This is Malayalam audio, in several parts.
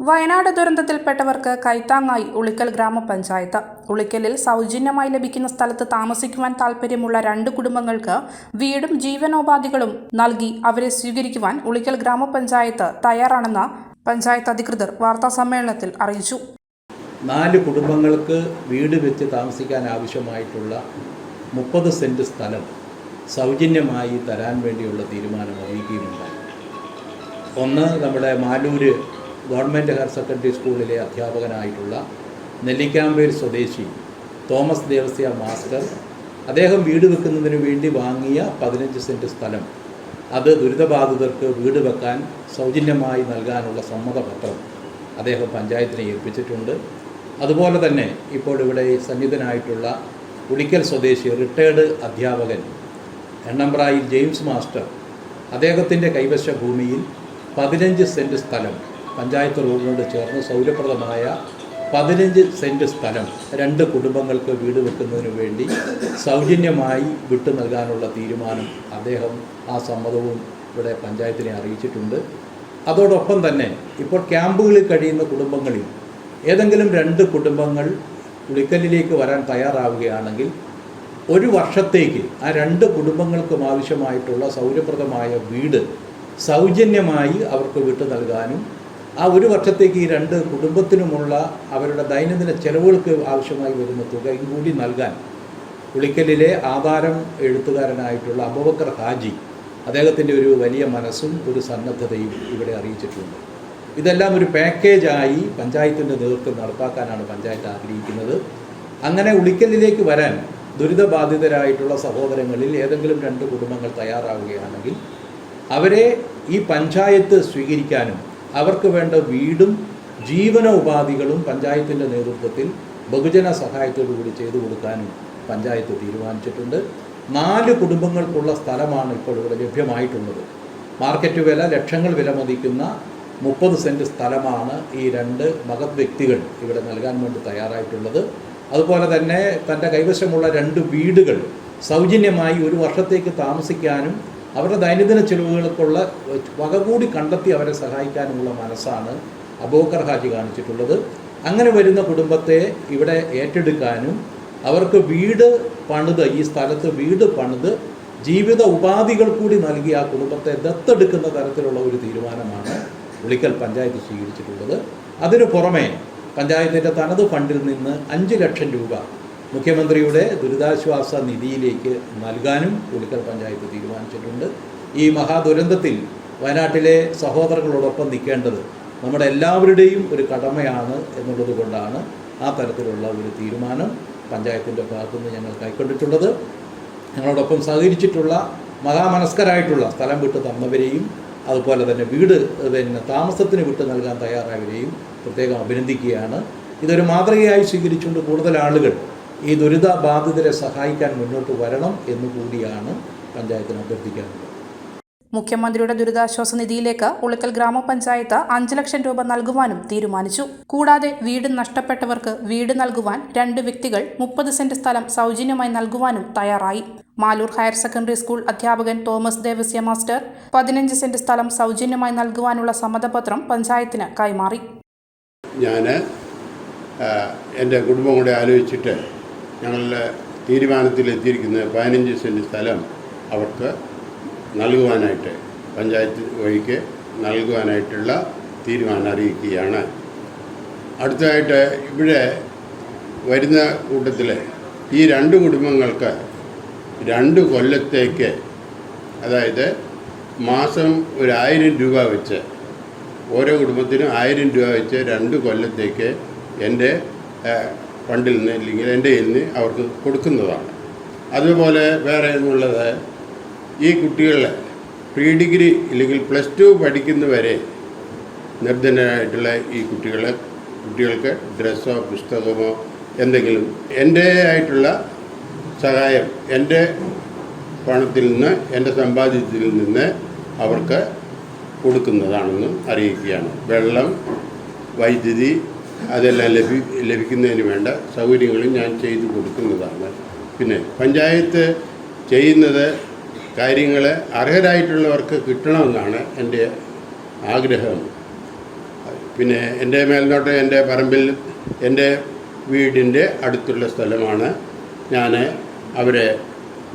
വയനാട് ദുരന്തത്തിൽപ്പെട്ടവർക്ക് കൈത്താങ്ങായി ഉളിക്കൽ ഗ്രാമപഞ്ചായത്ത്. ഉളിക്കലിൽ സൗജന്യമായി ലഭിക്കുന്ന സ്ഥലത്ത് താമസിക്കുവാൻ താൽപ്പര്യമുള്ള രണ്ട് കുടുംബങ്ങൾക്ക് വീടും ജീവനോപാധികളും നൽകി അവരെ സ്വീകരിക്കുവാൻ ഉളിക്കൽ ഗ്രാമപഞ്ചായത്ത് തയ്യാറാണെന്ന് പഞ്ചായത്ത് അധികൃതർ വാർത്താസമ്മേളനത്തിൽ അറിയിച്ചു. നാല് കുടുംബങ്ങൾക്ക് വീട് വെച്ച് താമസിക്കാൻ ആവശ്യമായിട്ടുള്ള മുപ്പത് സെന്റ് സ്ഥലം സൗജന്യമായി തരാൻ വേണ്ടിയുള്ള തീരുമാനം അറിയിക്കുകയുണ്ടായി. ഒന്ന് നമ്മുടെ മാലൂര് ഗവൺമെന്റ് ഹയർ സെക്കൻഡറി സ്കൂളിലെ അധ്യാപകനായിട്ടുള്ള നെല്ലിക്കാമ്പേൽ സ്വദേശി തോമസ് ദേവസ്യ മാസ്റ്റർ അദ്ദേഹം വീട് വെക്കുന്നതിന് വേണ്ടി വാങ്ങിയ പതിനഞ്ച് സെന്റ് സ്ഥലം. അത് ദുരിതബാധിതർക്ക് വീട് വെക്കാൻ സൗജന്യമായി നൽകാനുള്ള സമ്മതപത്രം അദ്ദേഹം പഞ്ചായത്തിനെ ഏൽപ്പിച്ചിട്ടുണ്ട്. അതുപോലെ തന്നെ ഇപ്പോൾ ഇവിടെ സന്നിധനായിട്ടുള്ള ഉളിക്കൽ സ്വദേശി റിട്ടയേർഡ് അധ്യാപകൻ എണ്ണമ്പ്രായിൽ ജെയിംസ് മാസ്റ്റർ അദ്ദേഹത്തിന്റെ കൈവശ ഭൂമിയിൽ പതിനഞ്ച് സെന്റ് സ്ഥലം പഞ്ചായത്ത് റോഡിനോട് ചേർന്ന് സൗകര്യപ്രദമായ പതിനഞ്ച് സെന്റ് സ്ഥലം രണ്ട് കുടുംബങ്ങൾക്ക് വീട് വെക്കുന്നതിന് വേണ്ടി സൗജന്യമായി വിട്ടു നൽകാനുള്ള തീരുമാനം അദ്ദേഹം ആ സമ്മതവും ഇവിടെ പഞ്ചായത്തിനെ അറിയിച്ചിട്ടുണ്ട്. അതോടൊപ്പം തന്നെ ഇപ്പോൾ ക്യാമ്പുകളിൽ കഴിയുന്ന കുടുംബങ്ങളിൽ ഏതെങ്കിലും രണ്ട് കുടുംബങ്ങൾ ഉളിക്കലിലേക്ക് വരാൻ തയ്യാറാവുകയാണെങ്കിൽ ഒരു വർഷത്തേക്ക് ആ രണ്ട് കുടുംബങ്ങൾക്കും ആവശ്യമായിട്ടുള്ള സൗകര്യപ്രദമായ വീട് സൗജന്യമായി അവർക്ക് വിട്ടു നൽകാനും ആ ഒരു വർഷത്തേക്ക് ഈ രണ്ട് കുടുംബത്തിനുമുള്ള അവരുടെ ദൈനംദിന ചെലവുകൾക്ക് ആവശ്യമായി വരുന്ന തുകയും കൂടി നൽകാൻ ഉളിക്കലിലെ ആധാരം എഴുത്തുകാരനായിട്ടുള്ള അബുബക്കർ ഹാജി അദ്ദേഹത്തിന്റെ ഒരു വലിയ മനസ്സും ഒരു സന്നദ്ധതയും ഇവിടെ അറിയിച്ചിട്ടുണ്ട്. ഇതെല്ലാം ഒരു പാക്കേജായി പഞ്ചായത്തിന്റെ നേതൃത്വം നടപ്പാക്കാനാണ് പഞ്ചായത്ത് ആഗ്രഹിക്കുന്നത്. അങ്ങനെ ഉളിക്കലിലേക്ക് വരാൻ ദുരിതബാധിതരായിട്ടുള്ള സഹോദരങ്ങളിൽ ഏതെങ്കിലും രണ്ട് കുടുംബങ്ങൾ തയ്യാറാവുകയാണെങ്കിൽ അവരെ ഈ പഞ്ചായത്ത് സ്വീകരിക്കാനും അവർക്ക് വേണ്ട വീടും ജീവനോപാധികളും പഞ്ചായത്തിന്റെ നേതൃത്വത്തിൽ ബഹുജന സഹായത്തോടുകൂടി ചെയ്തു കൊടുക്കാനും പഞ്ചായത്ത് തീരുമാനിച്ചിട്ടുണ്ട്. നാല് കുടുംബങ്ങൾക്കുള്ള സ്ഥലമാണ് ഇപ്പോൾ ഇവിടെ ലഭ്യമായിട്ടുള്ളത്. മാർക്കറ്റ് വില ലക്ഷങ്ങൾ വില മതിക്കുന്ന മുപ്പത് സെന്റ് സ്ഥലമാണ് ഈ രണ്ട് മഹത് വ്യക്തികൾ ഇവിടെ നൽകാൻ വേണ്ടി തയ്യാറായിട്ടുള്ളത്. അതുപോലെ തന്നെ തന്റെ കൈവശമുള്ള രണ്ട് വീടുകൾ സൗജന്യമായി ഒരു വർഷത്തേക്ക് താമസിക്കാനും അവരുടെ ദൈനംദിന ചെലവുകൾക്കുള്ള വക കൂടി കണ്ടെത്തി അവരെ സഹായിക്കാനുമുള്ള മനസ്സാണ് അബോക്കർ ഹാജി കാണിച്ചിട്ടുള്ളത്. അങ്ങനെ വരുന്ന കുടുംബത്തെ ഇവിടെ ഏറ്റെടുക്കാനും അവർക്ക് വീട് പണിത് ഈ സ്ഥലത്ത് വീട് പണിത് ജീവിത ഉപാധികൾ കൂടി നൽകി ആ കുടുംബത്തെ ദത്തെടുക്കുന്ന തരത്തിലുള്ള ഒരു തീരുമാനമാണ് ഉളിക്കൽ പഞ്ചായത്ത് സ്വീകരിച്ചിട്ടുള്ളത്. അതിനു പുറമേ പഞ്ചായത്തിന്റെ തനത് ഫണ്ടിൽ നിന്ന് അഞ്ച് ലക്ഷം രൂപ മുഖ്യമന്ത്രിയുടെ ദുരിതാശ്വാസ നിധിയിലേക്ക് നൽകാനും ഉളിക്കൽ പഞ്ചായത്ത് തീരുമാനിച്ചിട്ടുണ്ട്. ഈ മഹാദുരന്തത്തിൽ വയനാട്ടിലെ സഹോദരങ്ങളോടൊപ്പം നിൽക്കേണ്ടത് നമ്മുടെ എല്ലാവരുടെയും ഒരു കടമയാണ് എന്നുള്ളത് കൊണ്ടാണ് ആ തരത്തിലുള്ള ഒരു തീരുമാനം പഞ്ചായത്തിന്റെ ഭാഗത്തുനിന്ന് ഞങ്ങൾ കൈക്കൊണ്ടിട്ടുള്ളത്. ഞങ്ങളോടൊപ്പം സഹകരിച്ചിട്ടുള്ള മഹാമനസ്കരായിട്ടുള്ള സ്ഥലം വിട്ട് തന്നവരെയും അതുപോലെ തന്നെ വീട് പിന്നെ താമസത്തിന് വിട്ട് നൽകാൻ തയ്യാറായവരെയും പ്രത്യേകം അഭിനന്ദിക്കുകയാണ്. ഇതൊരു മാതൃകയായി സ്വീകരിച്ചുകൊണ്ട് കൂടുതൽ ആളുകൾ ഈ ദുരിത ബാധിതരെ സഹായിക്കാൻ മുന്നോട്ട് വരണം എന്നുകൂടിയാണ് പഞ്ചായത്തിന് അഭ്യർത്ഥിക്കാനുള്ളത് മുഖ്യമന്ത്രിയുടെ ദുരിതാശ്വാസ നിധിയിലേക്ക് ഉളിക്കൽ ഗ്രാമപഞ്ചായത്ത് അഞ്ച് ലക്ഷം രൂപ നൽകുവാനും തീരുമാനിച്ചു. കൂടാതെ വീട് നഷ്ടപ്പെട്ടവർക്ക് വീട് നൽകുവാൻ രണ്ട് വ്യക്തികൾ മുപ്പത് സെന്റ് സ്ഥലം സൗജന്യമായി നൽകുവാനും തയ്യാറായി. മാലൂർ ഹയർ സെക്കൻഡറി സ്കൂൾ അധ്യാപകൻ തോമസ് ദേവസ്യ മാസ്റ്റർ പതിനഞ്ച് സെന്റ് സ്ഥലം സൗജന്യമായി നൽകുവാനുള്ള സമ്മതപത്രം പഞ്ചായത്തിന് കൈമാറി. ഞാൻ എന്റെ കുടുംബം കൂടെ ആലോചിച്ചിട്ട് ഞങ്ങളുടെ തീരുമാനത്തിലെത്തിയിരിക്കുന്നത് പതിനഞ്ച് സെന്റ് സ്ഥലം അവർക്ക് നൽകുവാനായിട്ട് പഞ്ചായത്ത് വഴിക്ക് നൽകുവാനായിട്ടുള്ള തീരുമാനം അറിയിക്കുകയാണ്. അടുത്തതായിട്ട് ഇവിടെ വരുന്ന കൂട്ടത്തിൽ ഈ രണ്ട് കുടുംബങ്ങൾക്ക് രണ്ട് കൊല്ലത്തേക്ക് അതായത് മാസം ഒരു ആയിരം രൂപ വെച്ച് ഓരോ കുടുംബത്തിനും ആയിരം രൂപ വെച്ച് രണ്ട് കൊല്ലത്തേക്ക് എന്റെ ഫണ്ടിൽ നിന്ന് അല്ലെങ്കിൽ എന്റെ കയ്യിൽ നിന്ന് അവർക്ക് കൊടുക്കുന്നതാണ്. അതുപോലെ വേറെ എന്നുള്ളത് ഈ കുട്ടികളെ പ്രീ ഡിഗ്രി അല്ലെങ്കിൽ പ്ലസ് ടു പഠിക്കുന്നവരെ നിർധനരായിട്ടുള്ള ഈ കുട്ടികളെ കുട്ടികൾക്ക് ഡ്രസ്സോ പുസ്തകമോ എന്തെങ്കിലും എന്റെ ആയിട്ടുള്ള സഹായം എന്റെ പണത്തിൽ നിന്ന് എന്റെ സമ്പാദ്യത്തിൽ നിന്ന് അവർക്ക് കൊടുക്കുന്നതാണെന്ന് അറിയിക്കുകയാണ്. വെള്ളം വൈദ്യുതി അതെല്ലാം ലഭി ലഭിക്കുന്നതിന് വേണ്ട സൗകര്യങ്ങളും ഞാൻ ചെയ്തു കൊടുക്കുന്നതാണ്. പിന്നെ പഞ്ചായത്ത് ചെയ്യുന്നത് കാര്യങ്ങൾ അർഹരായിട്ടുള്ളവർക്ക് കിട്ടണമെന്നാണ് എന്റെ ആഗ്രഹം. പിന്നെ എന്റെ മേൽനോട്ടം എന്റെ പറമ്പിൽ എന്റെ വീടിന്റെ അടുത്തുള്ള സ്ഥലമാണ്. ഞാൻ അവരെ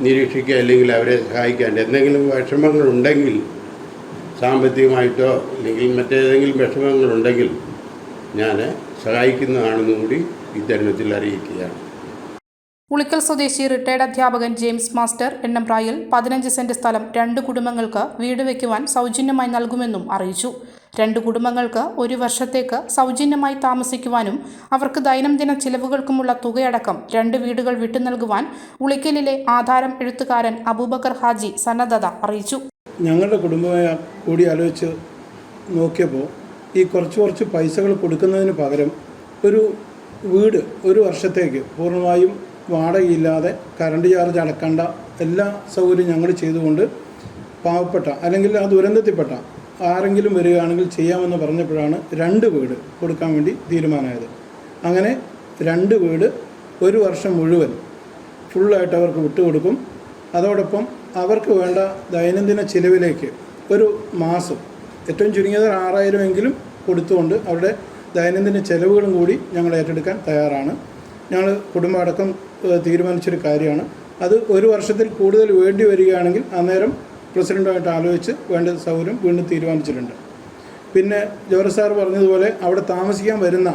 നിരീക്ഷിക്കുക അല്ലെങ്കിൽ അവരെ സഹായിക്കാൻ എന്തെങ്കിലും വിഷമങ്ങളുണ്ടെങ്കിൽ സാമ്പത്തികമായിട്ടോ അല്ലെങ്കിൽ മറ്റേതെങ്കിലും വിഷമങ്ങളുണ്ടെങ്കിൽ ഞാൻ സഹായിക്കുന്നതാണെന്നും കൂടി ഇത്തരുണത്തിൽ അറിയിക്കുകയാണ്. ഉളിക്കൽ സ്വദേശി റിട്ടയർഡ് അധ്യാപകൻ ജെയിംസ് മാസ്റ്റർ എണ്ണമ്പ്രായിൽ പതിനഞ്ച് സെന്റ് സ്ഥലം രണ്ട് കുടുംബങ്ങൾക്ക് വീട് വയ്ക്കുവാൻ സൗജന്യമായി നൽകുമെന്നും അറിയിച്ചു. രണ്ട് കുടുംബങ്ങൾക്ക് ഒരു വർഷത്തേക്ക് സൗജന്യമായി താമസിക്കുവാനും അവർക്ക് ദൈനംദിന ചിലവുകൾക്കുമുള്ള തുകയടക്കം രണ്ട് വീടുകൾ വിട്ടു നൽകുവാൻ ഉളിക്കലിലെ ആധാരം എഴുത്തുകാരൻ അബൂബക്കർ ഹാജി സന്നദ്ധത അറിയിച്ചു. ഞങ്ങളുടെ കുടുംബമായി കൂടി ആലോചിച്ച് നോക്കിയപ്പോൾ ഈ കുറച്ച് കുറച്ച് പൈസകൾ കൊടുക്കുന്നതിന് പകരം ഒരു വീട് ഒരു വർഷത്തേക്ക് പൂർണമായും വാടകയില്ലാതെ കറണ്ട് ചാർജ് അടക്കേണ്ട എല്ലാ സൗകര്യവും ഞങ്ങൾ ചെയ്തുകൊണ്ട് പാവപ്പെട്ട അല്ലെങ്കിൽ ആ ദുരന്തത്തിൽപ്പെട്ട ആരെങ്കിലും വരികയാണെങ്കിൽ ചെയ്യാമെന്ന് പറഞ്ഞപ്പോഴാണ് രണ്ട് വീട് കൊടുക്കാൻ വേണ്ടി തീരുമാനമായത്. അങ്ങനെ രണ്ട് വീട് ഒരു വർഷം മുഴുവൻ ഫുള്ളായിട്ട് അവർക്ക് വിട്ടുകൊടുക്കും. അതോടൊപ്പം അവർക്ക് വേണ്ട ദൈനംദിന ചിലവിലേക്ക് ഒരു മാസം ഏറ്റവും ചുരുങ്ങിയത് ആറായിരം എങ്കിലും കൊടുത്തുകൊണ്ട് അവരുടെ ദൈനംദിന ചെലവുകളും കൂടി ഞങ്ങൾ ഏറ്റെടുക്കാൻ തയ്യാറാണ്. ഞങ്ങൾ കുടുംബം അടക്കം ഏഹ്, തീരുമാനിച്ചൊരു കാര്യമാണ്. അത് ഒരു വർഷത്തിൽ കൂടുതൽ വേണ്ടി വരികയാണെങ്കിൽ അന്നേരം പ്രസിഡന്റുമായിട്ട് ആലോചിച്ച് വേണ്ട സൗകര്യം വീണ്ടും തീരുമാനിച്ചിട്ടുണ്ട്. പിന്നെ ജോർജ് സാർ പറഞ്ഞതുപോലെ അവിടെ താമസിക്കാൻ വരുന്ന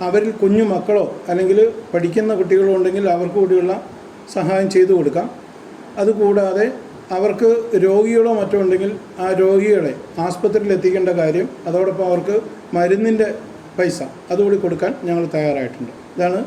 അവരിൽ കുഞ്ഞു മക്കളോ അല്ലെങ്കിൽ പഠിക്കുന്ന കുട്ടികളോ ഉണ്ടെങ്കിൽ അവർക്ക് കൂടിയുള്ള സഹായം ചെയ്തു കൊടുക്കാം. അതുകൂടാതെ അവർക്ക് രോഗികളോ മറ്റോ ഉണ്ടെങ്കിൽ ആ രോഗികളെ ആസ്പത്രിയിൽ എത്തിക്കേണ്ട കാര്യം അതോടൊപ്പം അവർക്ക് മരുന്നിന്റെ പൈസ അതുകൂടി കൊടുക്കാൻ ഞങ്ങൾ തയ്യാറായിട്ടുണ്ട്. ഇതാണ്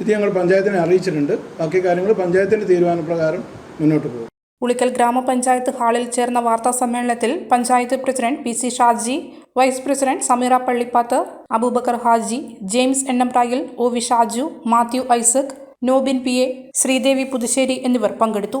ഇത് ഞങ്ങൾ പഞ്ചായത്തിനെ അറിയിച്ചിട്ടുണ്ട്. ബാക്കി കാര്യങ്ങൾ പഞ്ചായത്തിന്റെ തീരുമാനപ്രകാരം മുന്നോട്ട് പോകും. ഉളിക്കൽ ഗ്രാമപഞ്ചായത്ത് ഹാളിൽ ചേർന്ന വാർത്താ സമ്മേളനത്തിൽ panchayat president P C Shaji vice president Sameera Pallipath Abubakar Haji James Ennamprayil O V Shaju Mathew Isaac Nobin P A Sreedevi Puthussery എന്നിവർ പങ്കെടുത്തു.